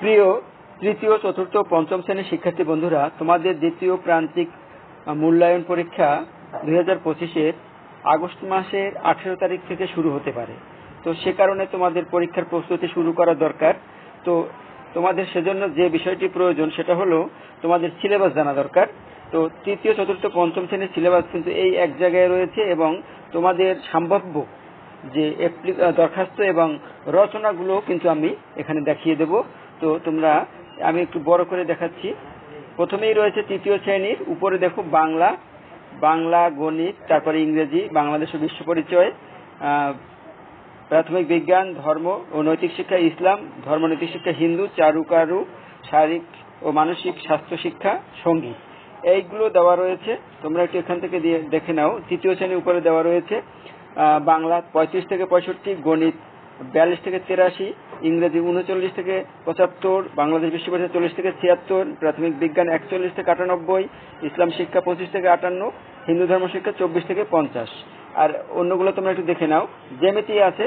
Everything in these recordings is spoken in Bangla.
প্রিয় তৃতীয়, চতুর্থ, পঞ্চম শ্রেণির শিক্ষার্থী বন্ধুরা, তোমাদের দ্বিতীয় প্রান্তিক মূল্যায়ন পরীক্ষা দুই হাজার পঁচিশের আগস্ট মাসের আঠেরো তারিখ থেকে শুরু হতে পারে। তো সে কারণে তোমাদের পরীক্ষার প্রস্তুতি শুরু করা দরকার। তো তোমাদের সেজন্য যে বিষয়টি প্রয়োজন সেটা হলো তোমাদের সিলেবাস জানা দরকার। তো তৃতীয়, চতুর্থ, পঞ্চম শ্রেণির সিলেবাস কিন্তু এই এক জায়গায় রয়েছে এবং তোমাদের সম্ভাব্য যে দরখাস্ত এবং রচনাগুলো কিন্তু আমি এখানে দেখিয়ে দেব। তো তোমরা, আমি একটু বড় করে দেখাচ্ছি। প্রথমেই রয়েছে তৃতীয় শ্রেণির, উপরে দেখো বাংলা বাংলা, গণিত, তারপরে ইংরেজি, বাংলাদেশ ও বিশ্ব পরিচয় প্রাথমিক বিজ্ঞান, ধর্ম ও নৈতিক শিক্ষা, ইসলাম ধর্মনৈতিক শিক্ষা, হিন্দু, চারুকারু, শারীরিক ও মানসিক স্বাস্থ্য শিক্ষা সংগীত এইগুলো দেওয়া রয়েছে, তোমরা একটু এখান থেকে দেখে নাও। তৃতীয় শ্রেণির উপরে দেওয়া রয়েছে বাংলা পঁয়ত্রিশ থেকে পঁয়ষট্টি, গণিত বিয়াল্লিশ থেকে তিরাশি ইংরেজি উনচল্লিশ থেকে পঁচাত্তর, বাংলাদেশ বিশ্ববিদ্যালয় চল্লিশ থেকে ছিয়াত্তর, প্রাথমিক বিজ্ঞান একচল্লিশ থেকে আটানব্বই, ইসলাম শিক্ষা পঁচিশ থেকে আটান্ন, হিন্দু ধর্ম শিক্ষা চব্বিশ থেকে পঞ্চাশ। আর অন্যগুলো তোমরা একটু দেখে নাও। জেমিতি আছে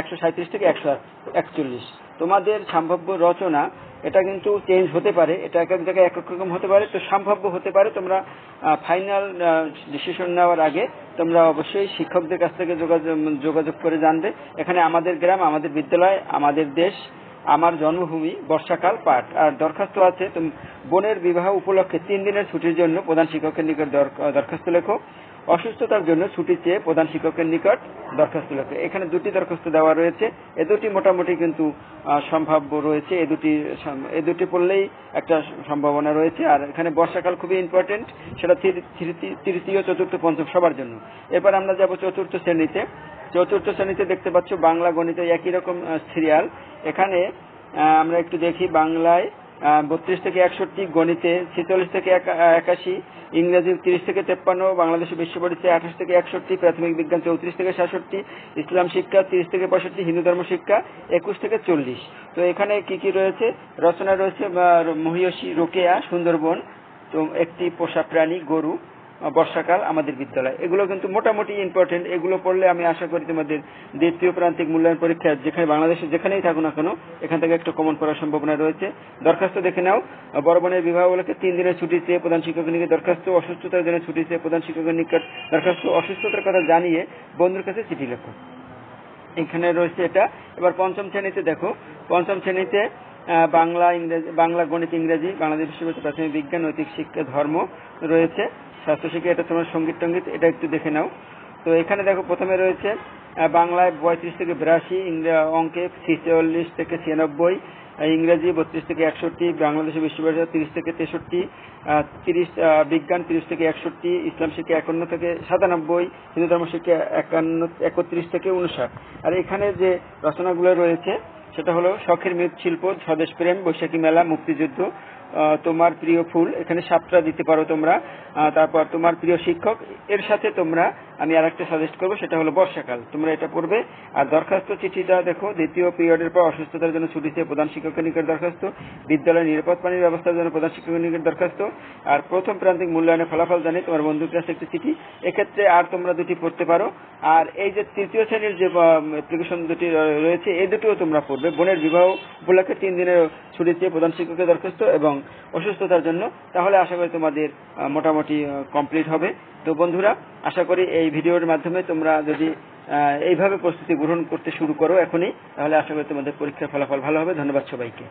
একশো সাঁত্রিশ থেকে একশো একচল্লিশ। তোমাদের সম্ভাব্য রচনা, এটা কিন্তু চেঞ্জ হতে পারে, এটা এক এক জায়গায় এক রকম হতে পারে। তো সম্ভাব্য হতে পারে তোমরা ফাইনাল ডিসিশন নেওয়ার আগে তোমরা অবশ্যই শিক্ষকদের কাছ থেকে যোগাযোগ যোগাযোগ করে জানবে। এখানে আমাদের গ্রাম, আমাদের বিদ্যালয়, আমাদের দেশ, আমার জন্মভূমি বর্ষাকাল পাঠ। আর দরখাস্ত আছে বোনের বিবাহ উপলক্ষে তিন দিনের ছুটির জন্য প্রধান শিক্ষকের নিকট দরখাস্ত লেখো। অসুস্থতার জন্য ছুটি চেয়ে প্রধান শিক্ষকের নিকট দরখাস্ত লেখো এখানে দুটি দরখাস্ত দেওয়া রয়েছে। এ দুটি মোটামুটি কিন্তু সম্ভাব্য রয়েছে। এ দুটি এ দুটি পড়লেই একটা সম্ভাবনা রয়েছে। আর এখানে বর্ষাকাল খুবই ইম্পর্টেন্ট সেটা তৃতীয়, চতুর্থ, পঞ্চম সবার জন্য। এরপর আমরা যাব চতুর্থ শ্রেণীতে। চতুর্থ শ্রেণীতে দেখতে পাচ্ছ বাংলা গণিতে একই রকম সিরিয়াল এখানে আমরা একটু দেখি বাংলায় বত্রিশ থেকে একষট্টি গণিতে, ছেচল্লিশ থেকে একাশি, ইংরেজি তিরিশ থেকে তেপ্পান্ন বাংলাদেশের বিশ্ব পরিচয় আঠাশ থেকে একষট্টি, প্রাথমিক বিজ্ঞান চৌত্রিশ থেকে সাতষট্টি, ইসলাম শিক্ষা তিরিশ থেকে পঁয়ষট্টি, হিন্দু ধর্ম শিক্ষা একুশ থেকে চল্লিশ। তো এখানে কি কি রয়েছে? রচনা রয়েছে মহিয়সী, রোকেয়া, সুন্দরবন, তো একটি পোষা প্রাণী, গরু। বর্ষাকাল আমাদের বিদ্যালয়। এগুলো কিন্তু মোটামুটি ইম্পর্টেন্ট এগুলো পড়লে আমি আশা করি তোমাদের দ্বিতীয় প্রান্তিক মূল্যায়ন পরীক্ষা যেখানে বাংলাদেশে যেখানেই থাকো না কেন, এখান থেকে একটু কমন পড়ার সম্ভাবনা রয়েছে। দরখাস্ত দেখে নাও। বড় বোনের বিবাহ উপলক্ষে তিন দিনের ছুটি চেয়ে প্রধান শিক্ষকের নিকট দরখাস্ত, অসুস্থতার জন্য ছুটি চেয়ে প্রধান শিক্ষকের নিকট দরখাস্ত, অসুস্থতার কথা জানিয়ে বন্ধুর কাছে চিঠি লেখো। এখানে রয়েছে এটা। এবার পঞ্চম শ্রেণীতে দেখো। পঞ্চম শ্রেণীতে বাংলা ইংরেজি, বাংলা গণিত, ইংরেজি, বাংলাদেশ বিশ্ববিদ্যালয় প্রাথমিক বিজ্ঞান, নৈতিক শিক্ষা, ধর্ম রয়েছে। স্বাস্থ্য শিক্ষা এটা তোমার সংগীত টঙ্গীত, এটা একটু দেখে নাও। তো এখানে দেখো, প্রথমে রয়েছে বাংলায় পঁয়ত্রিশ থেকে বিরাশি অঙ্কে ছিচল্লিশ থেকে ছিয়ানব্বই ইংরেজি বত্রিশ থেকে একষট্টি বাংলাদেশের বিশ্ববিদ্যালয় তিরিশ থেকে তেষট্টি তিরিশ বিজ্ঞান তিরিশ থেকে একষট্টি, ইসলাম শিক্ষা একান্ন থেকে সাতানব্বই, হিন্দু ধর্ম শিক্ষা একান্ন, একত্রিশ থেকে উনষাট। আর এখানে যে রচনাগুলো রয়েছে, সেটা হলো শখের মৃৎশিল্প, স্বদেশ প্রেম, বৈশাখী মেলা, মুক্তিযুদ্ধ তোমার প্রিয় ফুল, এখানে সাতটা দিতে পারো তোমরা। তারপর তোমার প্রিয় শিক্ষক, এর সাথে তোমরা আমি আর একটা সাজেস্ট করব, সেটা হলো বর্ষাকাল। তোমরা এটা পড়বে। আর দরখাস্ত চিঠিটা দেখো, দ্বিতীয় পিরিয়ডের পর অসুস্থতার জন্য ছুটি চেয়ে প্রধান শিক্ষকের নিকট দরখাস্ত বিদ্যালয়ের নিরাপদ পানির ব্যবস্থার জন্য প্রধান শিক্ষকের নিকট দরখাস্ত, আর প্রথম প্রান্তিক মূল্যায়নের ফলাফল জানি, তোমার বন্ধুর কাছে একটি চিঠি। এক্ষেত্রে আর তোমরা দুটি পড়তে পারো। আর এই যে তৃতীয় শ্রেণির যে অ্যাপ্লিকেশন দুটি রয়েছে এই দুটিও তোমরা পড়বে। বোনের বিবাহ উপলক্ষে তিন দিনের ছুটি চেয়ে প্রধান শিক্ষকের দরখাস্ত এবং অসুস্থতার জন্য। তাহলে আশা করি তোমাদের মোটামুটি কমপ্লিট হবে। তো বন্ধুরা, আশা করি এই ভিডিওর মাধ্যমে তোমরা যদি এইভাবে প্রস্তুতি গ্রহণ করতে শুরু করো এখনই, তাহলে আশা করি তোমাদের পরীক্ষার ফলাফল ভালো হবে। ধন্যবাদ সবাইকে।